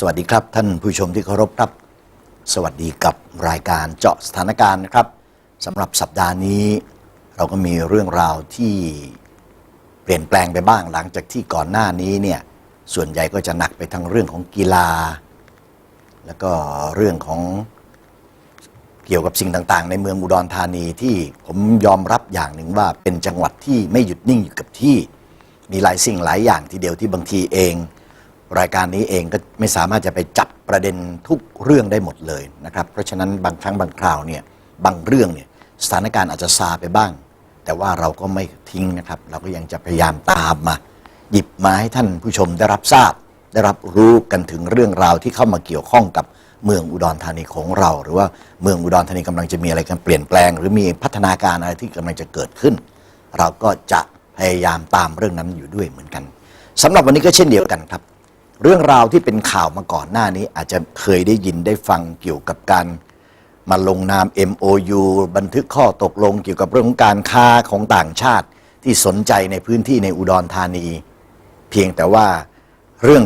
สวัสดีครับ ท่านผู้ชมที่เคารพครับ สวัสดีกับรายการเจาะสถานการณ์นะครับสำหรับสัปดาห์นี้ เราก็มีเรื่องราวที่เปลี่ยนแปลงไปบ้างหลังจากที่ก่อนหน้านี้เนี่ยส่วนใหญ่ก็จะหนักไปทางเรื่องของกีฬา แล้วก็เรื่องของเกี่ยวกับสิ่งต่างๆ ในเมืองอุดรธานีที่ผมยอมรับอย่างหนึ่งว่าเป็นจังหวัดที่ไม่หยุดนิ่งอยู่กับที่ มีหลายสิ่งหลายอย่างทีเดียวที่บางทีเอง รายการนี้เองก็ไม่สามารถจะไปจับประเด็นทุกเรื่องได้หมดเลยนะครับ เพราะฉะนั้นบางครั้งบางคราวเนี่ยบางเรื่องเนี่ยสถานการณ์อาจจะซาไปบ้าง แต่ว่าเราก็ไม่ทิ้งนะครับ เราก็ยังจะพยายามตามมา หยิบมาให้ท่านผู้ชมได้รับทราบ ได้รับรู้กันถึงเรื่องราวที่เข้ามาเกี่ยวข้องกับเมืองอุดรธานีของเรา หรือว่าเมืองอุดรธานีกำลังจะมีอะไรกันเปลี่ยนแปลง หรือมีพัฒนาการอะไรที่กำลังจะเกิดขึ้น เราก็จะพยายามตามเรื่องนั้นอยู่ด้วยเหมือนกันสำหรับวันนี้ก็เช่นเดียวกันครับ เรื่องราวที่เป็นข่าวมาก่อนหน้านี้ อาจจะเคยได้ยินได้ฟังเกี่ยวกับการมาลงนาม MOU บันทึกข้อตกลงเกี่ยวกับเรื่องของการค้าของต่างชาติที่สนใจในพื้นที่ในอุดรธานี เพียงแต่ว่าเรื่อง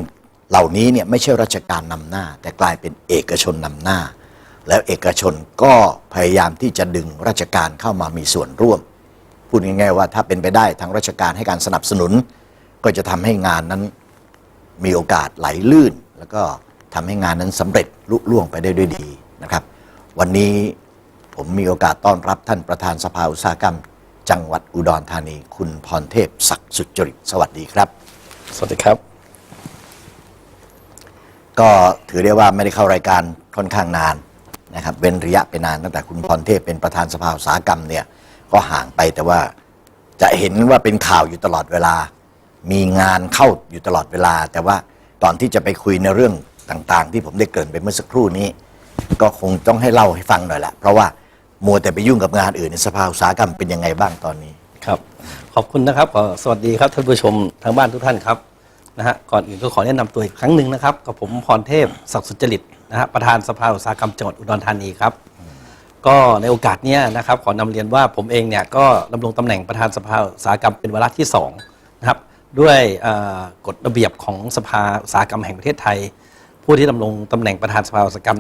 เหล่านี้เนี่ยไม่ใช่ราชการนำหน้า แต่กลายเป็นเอกชนนำหน้า แล้วเอกชนก็พยายามที่จะดึงราชการเข้ามามีส่วนร่วม พูดง่ายๆว่าถ้าเป็นไปได้ทางราชการให้การสนับสนุน ก็จะทำให้งานนั้น มีโอกาสไหลลื่น แล้วก็ทำให้งานนั้นสำเร็จลุล่วงไปได้ด้วยดีนะครับ วันนี้ผมมีโอกาสต้อนรับท่านประธานสภาอุตสาหกรรม จังหวัดอุดรธานี คุณพรเทพศักดิ์สุจริตสวัสดีครับ สวัสดีครับ ก็ถือได้ว่าไม่ได้เข้ารายการค่อนข้างนานนะครับเว้นระยะไปนานตั้งแต่คุณพรเทพเป็นประธานสภาอุตสาหกรรมเนี่ยก็ห่างไปแต่ว่าจะเห็นว่าเป็นข่าวอยู่ตลอดเวลา มีงานเข้าอยู่ตลอดเวลา แต่ว่าตอนที่จะไปคุยในเรื่องต่างๆ ที่ผมได้เกริ่นไปเมื่อสักครู่นี้ ก็คงต้องให้เล่าให้ฟังหน่อยแหละเพราะว่ามัวแต่ไปยุ่งกับงานอื่นในสภาอุตสาหกรรมเป็นยังไงบ้างตอนนี้ ครับ ขอบคุณนะครับขอสวัสดีครับท่านผู้ชมทางบ้านทุกท่านครับนะฮะก่อนอื่นก็ขอแนะนำตัวอีกครั้งหนึ่งนะครับกับผมพรเทพศักดิ์สุจริตนะฮะประธานสภาอุตสาหกรรมจังหวัดอุดรธานีครับ ก็ในโอกาสเนี้ยนะครับขอนำเรียนว่าผมเองเนี่ยก็ดำรงตำแหน่งประธานสภาอุตสาหกรรมเป็นวาระที่สองนะครับ ด้วยเอ่อกฎระเบียบของสภาอุตสาหกรรมแห่งประเทศไทย ผู้ที่ดำรงตำแหน่งประธานสภาอุตสาหกรรม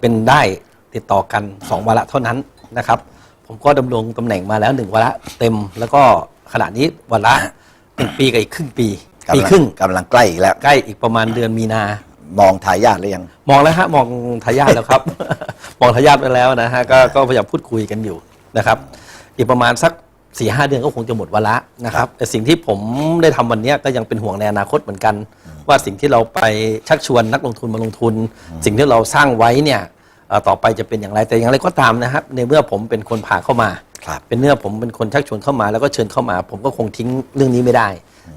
เป็นได้ติดต่อกันสองวาระเท่านั้นนะครับ ผมก็ดำรงตำแหน่งมาแล้วหนึ่งวาระเต็ม แล้วก็ขณะนี้วาระหนึ่งปีกับอีกครึ่งปีปีครึ่งกำลังใกล้อีกแล้ว ใกล้อีกประมาณเดือนมีนามองทายาทหรือยัง มองแล้วฮะมองทายาทแล้วครับ มองทายาทไปแล้วนะฮะก็ก็พยายามพูดคุยกันอยู่นะครับ อีกประมาณสัก สี่ห้าเดือนก็คงจะหมดวาระนะครับแต่สิ่งที่ผมได้ทำวันเนี้ยก็ยังเป็นห่วงในอนาคตเหมือนกัน ว่าสิ่งที่เราไปชักชวนนักลงทุนมาลงทุน สิ่งที่เราสร้างไว้เนี่ยเอ่อต่อไปจะเป็นอย่างไรแต่อย่างไรก็ตามนะครับ ในเมื่อผมเป็นคนพาเข้ามาครับเป็นเนื้อผมเป็นคนชักชวนเข้ามาแล้วก็เชิญเข้ามา ผมก็คงทิ้งเรื่องนี้ไม่ได้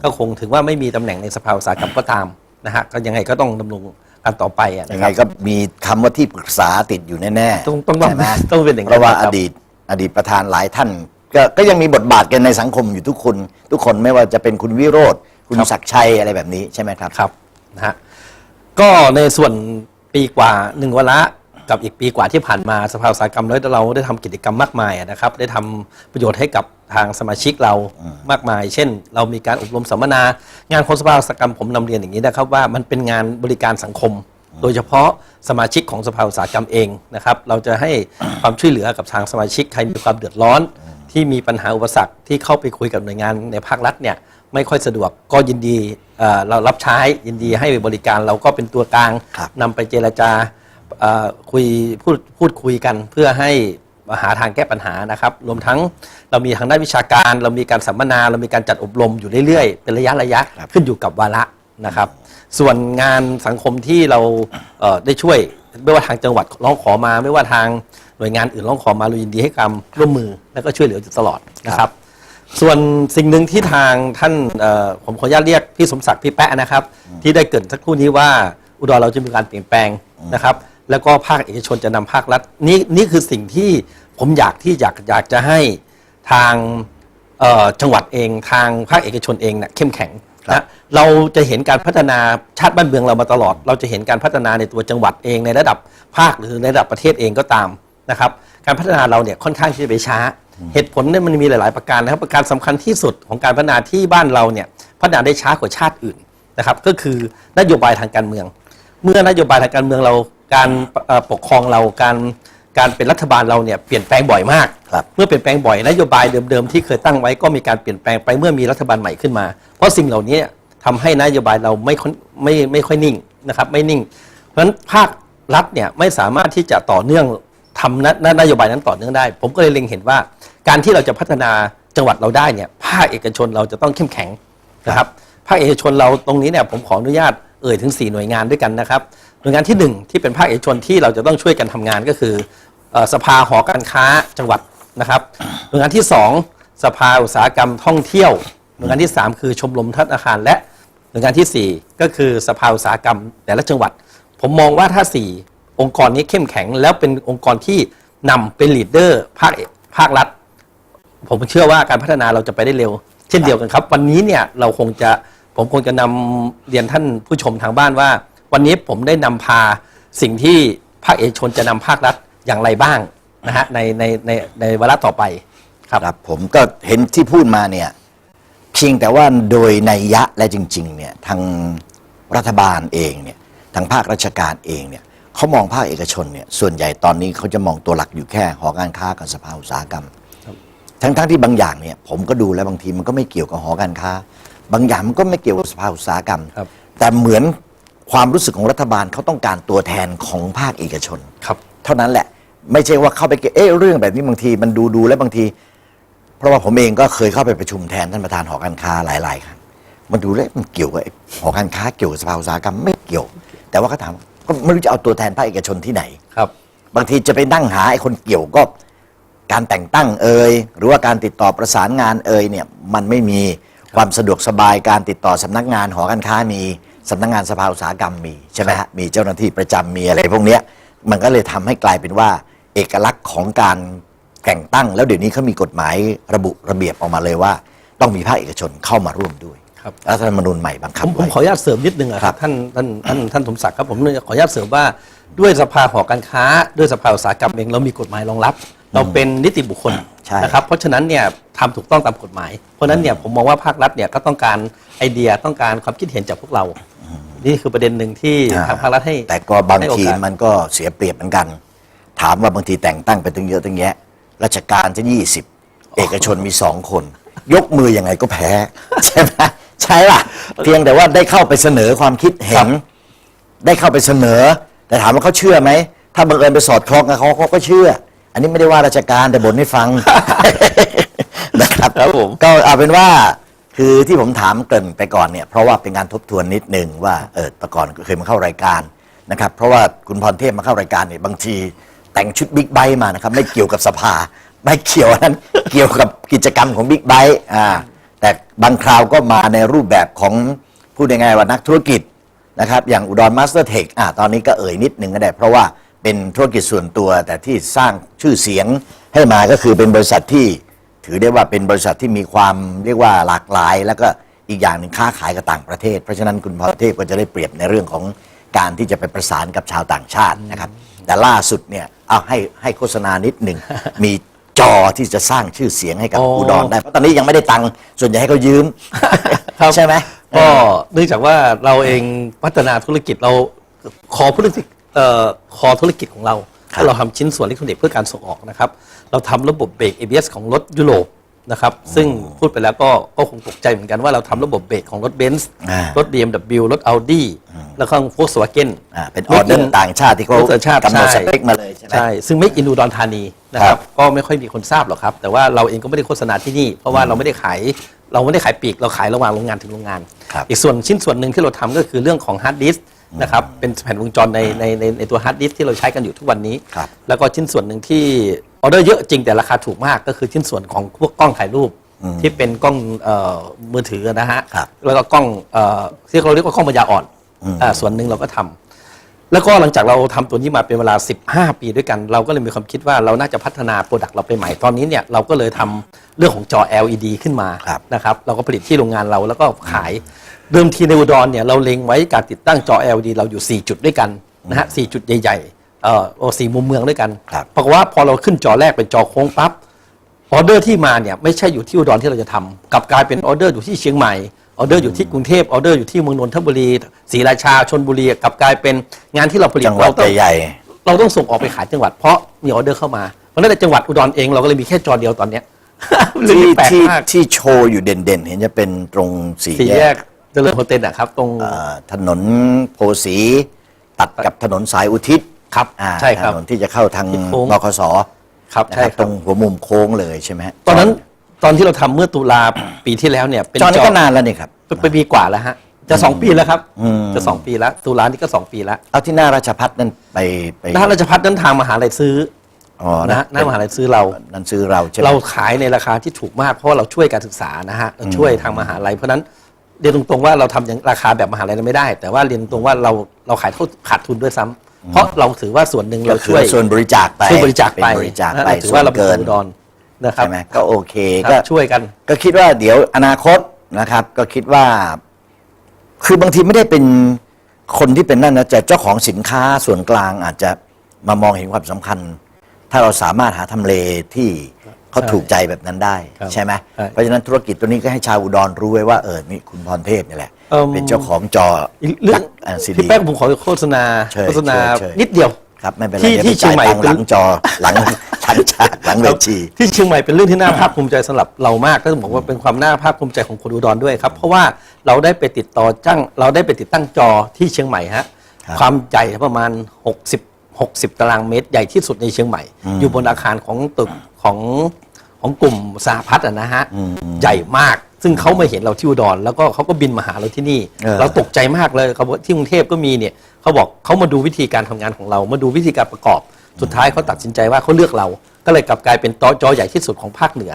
ก็คงถือว่าไม่มีตำแหน่งในสภาอุตสาหกรรมก็ตามนะฮะก็ยังไงก็ต้องดำรงการต่อไปอะนะยังคไงรับก็มีคำว่าที่ปรึกษาติดอยู่แน่ๆต้องต้องใช่ไหมต้องเป็นอย่างนั้นเพราะว่าคอรับดีตอดีตประธานหลายท่าน ก็ก็ยังมีบทบาทกันในสังคมอยู่ทุกคน ทุกคนไม่ว่าจะเป็นคุณวิโรธคุณครับศักดิ์ชัยอะไรแบบนี้ใช่ไหมครับ ครับนะฮะก็ในส่วนปีกว่าหนึ่งวาระกับอีกปีกว่าที่ผ่านมาสภาอุตสาหกรรมเราเราได้ทำกิจกรรมมากมายนะครับ ได้ทำประโยชน์ให้กับทางสมาชิกเรามากมาย เช่น เรามีการอบรมสัมมนา งานของสภาอุตสาหกรรมผมนำเรียนอย่างนี้นะครับว่ามันเป็นงานบริการสังคม โดยเฉพาะสมาชิกของสภาอุตสาหกรรมเองนะครับ เราจะให้ความช่วยเหลือกับทางสมาชิกใครมีความเดือดร้อน ที่มีปัญหาอุปสรรคที่เข้าไปคุยกับหน่วยงานในภาครัฐเนี่ยไม่ค่อยสะดวกก็ยินดีเอ่อเรารับใช้ยินดีให้บริการเราก็เป็นตัวกลางครับนำไปเจรจาเอ่อคุยพูดพูดคุยกันเพื่อให้หาทางแก้ปัญหานะครับ รวมทั้งเรามีทางด้านวิชาการ เรามีการสัมมนา เรามีการจัดอบรมอยู่เรื่อยๆ เป็นระยะระยะครับ ขึ้นอยู่กับวาระนะครับ ส่วนงานสังคมที่เราเอ่อได้ช่วย ไม่ว่าทางจังหวัดร้องขอมาไม่ว่าทาง หน่วยงานอื่นร้องขอมาเรายินดีให้ความร่วมมือแล้วก็ช่วยเหลืออยู่ตลอดนะครับ ส่วนสิ่งหนึ่งที่ทางท่านเอ่อผมขออนุญาตเรียกพี่สมศักดิ์พี่แปะนะครับ ที่ได้เกริดสักครู่นี้ว่าอุดรเราจะมีการเปลี่ยนแปลงนะครับ แล้วก็ภาคเอกชนจะนำภาครัฐนี่นี่คือสิ่งที่ผมอยากที่อยากอยากจะให้ทางเอ่อจังหวัดเองทางภาคเอกชนเองเนี่ยเข้มแข็งครับนะเราจะเห็นการพัฒนาชาติบ้านเมืองเรามาตลอด เราจะเห็นการพัฒนาในตัวจังหวัดเองในระดับภาคหรือในระดับประเทศเองก็ตาม นะครับการพัฒนาเราเนี่ยค่อนข้างที่จะไปช้า เหตุผลเนี่ยมันมีหลาย ๆ ประการนะครับประการสำคัญที่สุดของการพัฒนาที่บ้านเราเนี่ยพัฒนาได้ช้ากว่าชาติอื่นนะครับก็คือนโยบายทางการเมือง เมื่อนโยบายทางการเมืองเราการเอ่อปกครองเราการการเป็นรัฐบาลเราเนี่ยเปลี่ยนแปลงบ่อยมากครับเมื่อเปลี่ยนแปลงบ่อยนโยบายเดิม ๆ ที่เคยตั้งไว้ก็มีการเปลี่ยนแปลงไปเมื่อมีรัฐบาลใหม่ขึ้นมา เพราะสิ่งเหล่านี้ทำให้นโยบายเราไม่ค่อยไม่ไม่ค่อยนิ่งนะครับไม่นิ่ง เพราะฉะนั้นภาครัฐเนี่ยไม่สามารถที่จะต่อเนื่อง ทำนนโยบายนั้นต่อเนื่องได้ ผมก็เลยเล็งเห็นว่า การที่เราจะพัฒนาจังหวัดเราได้เนี่ยภาคเอกชนเราจะต้องเข้มแข็งนะครับภาคเอกชนเราตรงนี้เนี่ยผมขออนุญาตเอ่ยถึง 4 หน่วยงานด้วยกันนะครับ หน่วยงานที่ 1 ที่เป็นภาคเอกชนที่เราจะต้องช่วยกันทำงานก็คือสภาหอการค้าจังหวัดนะครับหน่วยงานที่ 2 สภาอุตสาหกรรมท่องเที่ยว หน่วยงานที่ 3 คือชมรมธนาคาร และหน่วยงานทีสี่ 4 ก็คือสภาอุตสาหกรรมแต่ละจังหวัด ผมมองว่าถ้า 4 องค์กรนี้เข้มแข็ง แล้วเป็นองค์กรที่นำเป็นลีดเดอร์ภาคภาครัฐ ผมเชื่อว่าการพัฒนาเราจะไปได้เร็ว เช่นเดียวกันครับ วันนี้เนี่ยเราคงจะผมคงจะนำเรียนท่านผู้ชมทางบ้านว่า วันนี้ผมได้นำพาสิ่งที่ภาคเอกชนจะนำภาครัฐอย่างไรบ้างนะฮะในในในในวาระต่อไปครับครับ ผมก็เห็นที่พูดมาเนี่ยเพียงแต่ว่าโดยในยยะและจริงๆเนี่ยทางรัฐบาลเองเนี่ยทางภาคราชการเองเนี่ย เขามองภาคเอกชนเนี่ยส่วนใหญ่ตอนนี้เขาจะมองตัวหลักอยู่แค่หอการค้ากับสภาอุตสาหกรรม ทั้งๆทที่บางอย่างเนี่ยผมก็ดูแล้วบางทีมันก็ไม่เกี่ยวกับหอการค้า บางอย่างมันก็ไม่เกี่ยวกับสภาอุตสาหกรรม ครับ แต่เหมือนความรู้สึกของรัฐบาลเขาต้องการตัวแทนของภาคเอกชน ครับ เท่านั้นแหละไม่ใช่ว่าเข้าไปเกี่ยวเอ๊ะเรื่องแบบนี้บางทีมันดูดูแล้วบางที เพราะว่าผมเองก็เคยเข้าไปประชุมแทนท่านประธานหอการค้าหลายๆครั้งมันดูแล้วมันเกี่ยวกับไอ้หอการค้าเกี่ยวกับสภาอุตสาหกรรมไม่เกี่ยว แต่ว่าเขาถาม ก็ไม่รู้จะเอาตัวแทนภาคเอกชนที่ไหน ครับ บางทีจะไปนั่งหาไอ้คนเกี่ยวก็การแต่งตั้งเอ่ยหรือว่าการติดต่อประสานงานเอ่ยเนี่ยมันไม่มีความสะดวกสบายการติดต่อสำนักงานหอการค้ามีสำนักงานสภาอุตสาหกรรมมีใช่ไหมฮะมีเจ้าหน้าที่ประจำมีอะไรพวกเนี้ยมันก็เลยทำให้กลายเป็นว่า เอกลักษณ์ของการแต่งตั้ง แล้วเดี๋ยวนี้เขามีกฎหมายระบุระเบียบออกมาเลยว่า ต้องมีภาคเอกชนเข้ามาร่วมด้วยค รับรัฐธรรมนูญใหม่บังคัผบมผมไว้ขออนุญาตเสริมนิดนึงอะคครัรับบท่านท่านท่านท่านสมศักดิ์ครับผมขออนุญาตเสริมว่าด้วยสภาหอการค้า ด้วยสภาอุตสาหกรรมเองเรามีกฎหมายรองรับ เราเป็นนิติบุคคลใช่นะครับเพราะฉะนั้นเนี่ยทำถูกต้องตามกฎหมาย เพราะฉะนั้นเนี่ยผมมองว่าภาครัฐเนี่ยก็ต้องการไอเดียต้องการความคิดเห็นจากพวกเรา นี่คือประเด็นหนึ่งที่อ่าทางภาครัฐให้ แต่ก็บางให้โอทีกาสมันก็เสียเปรียบเหมือนกัน ถามว่าบางทีแต่งตั้งไปตั้งเยอะตั้งแยะราชการจะยี่สิบเอกชนมีสองคน ยกมือยังไงก็แพ้ใช่ไหม ใช่ป่ะ เพียงแต่ว่าได้เข้าไปเสนอความคิดเห็น ได้เข้าไปเสนอ แต่ถามว่าเขาเชื่อไหม ถ้าบังเอิญไปสอดคล้องกับเขาเขาก็เชื่อ อันนี้ไม่ได้ว่าราชการแต่บ่นให้ฟัง นะครับครับผม ก็เอาเป็นว่าคือที่ผมถามเกรินไปก่อนเนี่ยเพราะว่าเป็นการทบทวนนิดนึงว่าเออแต่ก่อนก็เคยมาเข้ารายการนะครับเพราะว่าคุณพรเทพมาเข้ารายการเนี่ยบางทีแต่งชุดบิ๊กไบค์มานะครับไม่เกี่ยวกับสภา ไม่เกี่ยวนั้น เกี่ยวกับกิจกรรมของบิ๊กไบค์อ่า แต่บางคราวก็มาในรูปแบบของพูดยังไงว่านักธุรกิจนะครับ อย่างอุดรมาสเตอร์เทคอ่าตอนนี้ก็เอ่ยนิดหนึ่งก็ได้ เพราะว่าเป็นธุรกิจส่วนตัวแต่ที่สร้างชื่อเสียงให้มาก็คือเป็นบริษัทที่ถือได้ว่าเป็นบริษัทที่มีความเรียกว่าหลากหลาย แล้วก็อีกอย่างหนึ่งค้าขายกับต่างประเทศ เพราะฉะนั้นคุณพรเทพก็จะได้เปรียบในเรื่องของการที่จะไปประสานกับชาวต่างชาตินะครับ แต่ล่าสุดเนี่ยเอาให้ให้โฆษณานิดหนึ่งมี จอที่จะสร้างชื่อเสียงให้กับอ๋ออุ อุดรได้เพราะตอนนี้ยังไม่ได้ตังค์ส่วนใหญ่ให้เขายืมใช่ไหมก็เนื่องจากว่าเราเองพัฒนาธุรกิจเราคอธุรกิจเอ่อคอธุรกิจของเราครับเราทำชิ้นส่วนอิเล็กทรอนิกส์เพื่อการส่งออกนะครับ เราทำระบบเบรก ABS ของรถยุโรป นะครับ ซึ่งพูดไปแล้วก็ก็คงตกใจเหมือนกันว่าเราทำระบบเบรกของรถเบนซ์อ่ารถ BMW รถ Audi แล้วก็ Volkswagen อ่าเป็นออเดอร์ต่างชาติที่เขาออเดอร์ชาติกำหนดสใช่ เปคมาเลยใช่ไหม ใช่ ซึ่งไม่อินอุดรธานีนะคครัรับบก็ไม่ค่อยมีคนทราบหรอกครับ แต่ว่าเราเองก็ไม่ได้โฆษณาที่นี่ เพราะว่าเราไม่ได้ขาย เราไม่ได้ขายปลีก เราขายระหว่างโรงงานถึงโรงงาน ครับอีกส่วนชิ้นส่วนหนึ่งที่เราทำก็คือเรื่องของฮาร์ดดิสก์ นะครับเป็นแผ่นวงจรในในในในตัวฮาร์ดดิสก์ที่เราใช้กันอยู่ทุกวันนี้ ครับ แล้วก็ชิ้นส่วนหนึ่งที่ออเดอร์เยอะจริงแต่ราคาถูกมาก ก็คือชิ้นส่วนของพวกกล้องถ่ายรูปที่เป็นกล้องเอ่อมือถือนะฮะครับแล้วก็กล้องเอ่อที่เราเรียกว่ากล้องปัญญาอ่อนอ่าส่วนหนึ่งเราก็ทำแล้วก็หลังจากเราทำตัวนี้มาเป็นเวลา 15 ปีด้วยกัน เราก็เลยมีความคิดว่าเราน่าจะพัฒนาโปรดักต์เราไปใหม่ตอนนี้เนี่ยเราก็เลยทำเรื่องของจอ LED ขึ้นมาครับ นะครับเราก็ผลิตที่โรงงานเราแล้วก็ขาย เดิมทีในอุดรเนี่ยเราเล็งไว้การติดตั้งจอ LED เราอยู่ 4 จุดด้วยกันนะฮะ4จุดใหญ่ๆเอ่อโอสี่มุมเมืองด้วยกันครับ ปรากฏว่าพอเราขึ้นจอแรกเป็นจอโค้งปั๊บออเดอร์ที่มาเนี่ยไม่ใช่อยู่ที่อุดรที่เราจะทำกลับกลายเป็นออเดอร์อยู่ที่เชียงใหม่ออเดอร์อยู่ที่กรุงเทพออเดอร์อยู่ที่เมืองนนทบุรีศรีราชาชนบุรีกลับกลายเป็นงานที่เราผลิตจังหวัดเราต้อง ใหญ่เราต้องส่งออกไปขายจังหวัดเพราะมีออเดอร์เข้ามา เพราะฉะนั้นในจังหวัดอุดรเองเราก็เลยมีแค่จอเดียวตอนเนี้ยๆเรื่องที่นี้แปลกที่มากที่โชว์อยู่เด่นๆ เห็นจะเป็นตรงสี่สี่แยแยกก เจริญโฮเทลนะครับ ตรงเอ่อถนนโพสีตัดกับถนนสายอุทิศครับอ่าใช่ครับถนนที่จะเข้าทางที่โค้งบคสครับนะใช่ครับคตรัรบงหัวมุมโค้งเลยใช่ไหมฮะตอนนั้นตอนที่เราทำเมื่อตุลาปีที่แล้วเนี่ยเป็นจอนี้จอก็นานแล้วนี่ครับ ไปปีกว่าแล้วฮะจะสองปีแล้วครับอืม จะสองปีแล้วตุลานี่ก็สองปีแล้วเอาที่หน้าราชพัฒนั่นไปไปด้านราชพัฒน์นั้นทางมหาลัยซื้ออ๋อนะฮะหน้ามหาลัยซื้อเรา นั่นซื้อเราใช่ไหม เราขายในราคาที่ถูกมากเพราะว่าเราช่วยการศึกษานะฮะเราช่วยทางมหาลัยเพราะฉะนั้น เรียนตรงๆว่าเราทำอย่างราคาแบบมหาลัยเราไม่ได้ แต่ว่าเรียนตรงว่าเราเราขายเท่าขาดทุนด้วยซ้ำเพราะเราถือว่าส่วนหนึ่งก็เราคือช่วยส่วนบริจาคไปช่วยบริจาคไปเป็นบริจาคนะไปถือส่วว่านเราเป็นเกิคนนอุดรนะครับใช่ไหมก็โอเคคก็รับช่วยกัน ก็คิดว่าเดี๋ยวอนาคตนะครับ ก็คิดว่า คือบางทีไม่ได้เป็นคนที่เป็นนั่นนะแต่เจ้าของสินค้าส่วนกลางอาจจะมามองเห็นความสำคัญ ถ้าเราสามารถหาทำเลที่เขาใช่ถูกใจแบบนั้นได้ครับใช่ไหมใช่เพราะฉะนั้นธุรกิจตัวนี้ก็ให้ชาวอุดรรู้ไว้ว่าเออนี่คุณพรเทพนี่แหละเอิ่มเป็นเจ้าของจออีกเรื่องอ่าซีพี่ดีแป้งผมขอโฆษณาเชิญโฆษณาเชิญนิดเดียวครับไม่เป็นไรที่ดี๋วที่ไปเชียงใหม่จ่าตัค์หลังจอหลังหลังฉากหลังเวทีที่เชียงใหม่เป็นเรื่องที่น่าภาคภูมิใจสำหรับเรามากต้องบอกว่าเป็นความน่าภาคภูมิใจของคนอุดรด้วยครับ เพราะว่าเราได้ไปติดต่อจ้างเราได้ไปติดตั้งจอที่เชียงใหม่ฮะครับความใหญ่ประมาณ 60 60 ตารางเมตรใหญ่ที่สุดในเชียงใหม่ อยู่บนอาคารของตึกของของกลุ่มสหพัฒน์อะนะฮะ ใหญ่มาก ซึ่งเขามาเห็นเราที่อุดร แล้วก็เขาก็บินมาหาเราที่นี่เออเราตกใจมากเลยเขาบอกที่กรุงเทพก็มีเนี่ยเขาบอกเขามาดูวิธีการทำงานของเรา มาดูวิธีการประกอบ สุดท้ายเขาตัดสินใจว่าเขาเลือกเรา ก็เลยกลับกลายเป็นจอจอใหญ่ที่สุดของภาคเหนือ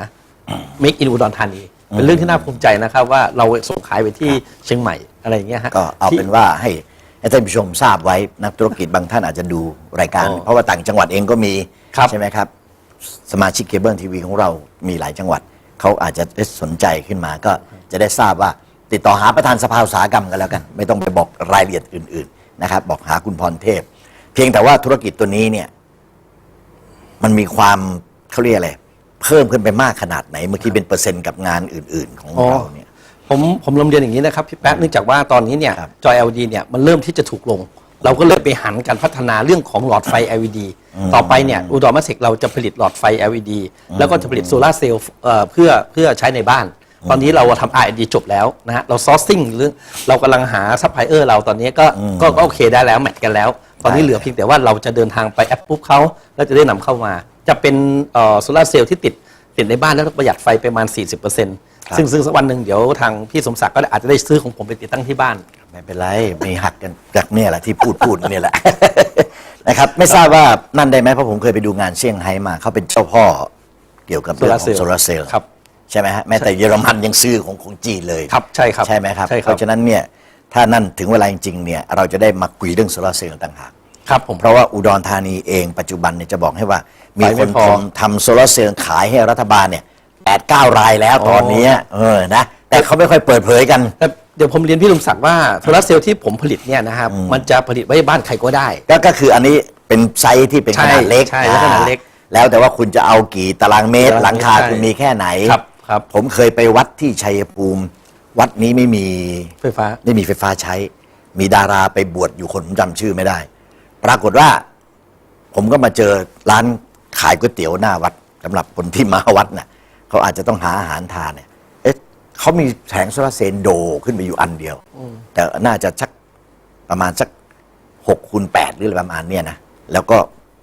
Make in อุดรธานี เป็นเรื่องที่น่าภูมิใจนะครับว่าเราส่งขายไปที่เชียงใหม่อะไรอย่างเงี้ยฮะ ก็เอาที่เป็นว่าให้ ให้ท่านผู้ชมทราบไว้นักธุรกิจบางท่านอาจจะดูรายการ อ๋อเพราะว่าต่างจังหวัดเองก็มีครับ ใช่ไหมครับ สมาชิกเคเบิลทีวีของเรามีหลายจังหวัด เขาอาจจะได้สนใจขึ้นมาก็จะได้ทราบว่า ติดต่อหาประธานสภาอุตสาหกรรมกันแล้วกัน ไม่ต้องไปบอกรายละเอียดอื่นๆนะครับ บอกหาคุณพรเทพ เพียงแต่ว่าธุรกิจตัวนี้เนี่ย มันมีความเขาเรียกอะไรเพิ่มขึ้นไปมากขนาดไหน เมื่อกี้เป็นเปอร์เซ็นต์กับงานอื่น ๆ ของอ๋อเราเนี่ย ผมผมลำเรียนอย่างนี้นะครับพี่แป๊ะเนื่องจากว่าตอนนี้เนี่ยครับจอ LED เนี่ยมันเริ่มที่จะถูกลง เราก็เลยไปหันการพัฒนาเรื่องของหลอดไฟ LED ต่อไปเนี่ยอุดรมาเซกเราจะผลิตหลอดไฟ LED แล้วก็จะผลิตโซลาร์เซลล์เอ่อเพื่อเพื่อใช้ในบ้าน ตอนนี้เราทำ R&D จบแล้วนะฮะเราซอร์ซิ่งเรื่องเรากำลังหาซัพพลายเออร์เราตอนนี้ก็ก็ก็โอเคได้แล้วแมทกันแล้ว ตอนนี้เหลือเพียงแต่ว่าเราจะเดินทางไปแอปปุ๊บเขาแล้วจะได้นำเข้ามา จะเป็นโซลาร์เซลล์ที่ติดติดในบ้านแล้วประหยัดไฟไปประมาณ 40% ซึ่งซึ่งสักวันหนึ่งเดี๋ยวทางพี่สมศักดิ์ก็อาจจะได้ซื้อของผมไปติดตั้งที่บ้าน ไม่เป็นไรไม่หักกันจากเนี่ยแหละที่พูดพูดเนี่ยแหละ นะครับ ไม่ทราบว่านั่นได้ไหมเพราะผมเคยไปดูงานเซี่ยงไฮ้มาเขาเป็นเจ้าพ่อเกี่ยวกับเรื่องของโซโซลาลาร์ร์เซเซลลล์ล์ครับใช่ไหมฮะแม้แต่เยอรมันยังซื้อของของจีนเลยครับใช่ครับใช่ไหมครับ ใช่ครับ เพราะฉะนั้นเนี่ยถ้านั่นถึงเวลาจริงๆเนี่ยเราจะได้มาคุยเรื่องโซลาร์เซลล์ต่างหาก ครับผม เพราะว่าอุดรธานีเองปัจจุบันเนี่ยจะบอกให้ว่า มีไฟคไม่นพอ ทำทำโซลาร์เซลล์ขายให้รัฐบาลเนี่ย แปดเก้ารายแล้วตอนนี้เออนะแต่เขาไม่ค่อยเปิดเผยกันแต่เดี๋ยวผมเรียนพี่ลุงศักดิ์ว่าโซลาร์เซลล์ที่ผมผลิตเนี่ยนะครับมันจะผลิตไว้บ้านใครก็ได้ ก็ก็คืออันนี้เป็นไซส์ที่เป็นใช่ขนาดเล็กใช่แล้วขนาดเล็กอ่แล้วแต่ว่าคุณจะเอากี่ตารางเมตรตารางเมตรหลังคาใช่คุณมีแค่ไหนครับครับ ผมเคยไปวัดที่ชัยภูมิ วัดนี้ไม่มีไฟฟ้าไม่มีไฟฟ้าใช้ มีดาราไปบวชอยู่คนผมจำชื่อไม่ได้ ปรากฏว่า ผมก็มาเจอร้านขายก๋วยเตี๋ยวหน้าวัดสำหรับคนที่มาวัดน่ะ เขาอาจจะต้องหาอาหารทานเนี่ยเอ๊ะเขามีแผงโซลาร์เซลล์โดขึ้นไปอยู่อันเดียว แต่น่าจะสักประมาณสักหกคูณแปดหรืออะไรประมาณเนี้ยนะแล้วก็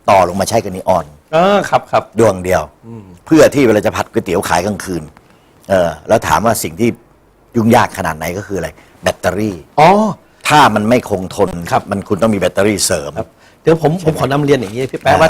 ต่อลงมาใช้กันนีออน เออครับครับ ดวงเดียว เพื่อที่เวลาจะผัดก๋วยเตี๋ยวขายกลางคืน เออ แล้วถามว่าสิ่งที่ยุ่งยากขนาดไหนก็คืออะไร แบตเตอรี่ อ๋อ ถ้ามันไม่คงทนครับ มันคุณต้องมีแบตเตอรี่เสริมครับเดี๋ยวผมผมขอนำเรียนอย่างนี้พี่แป๊ะว่า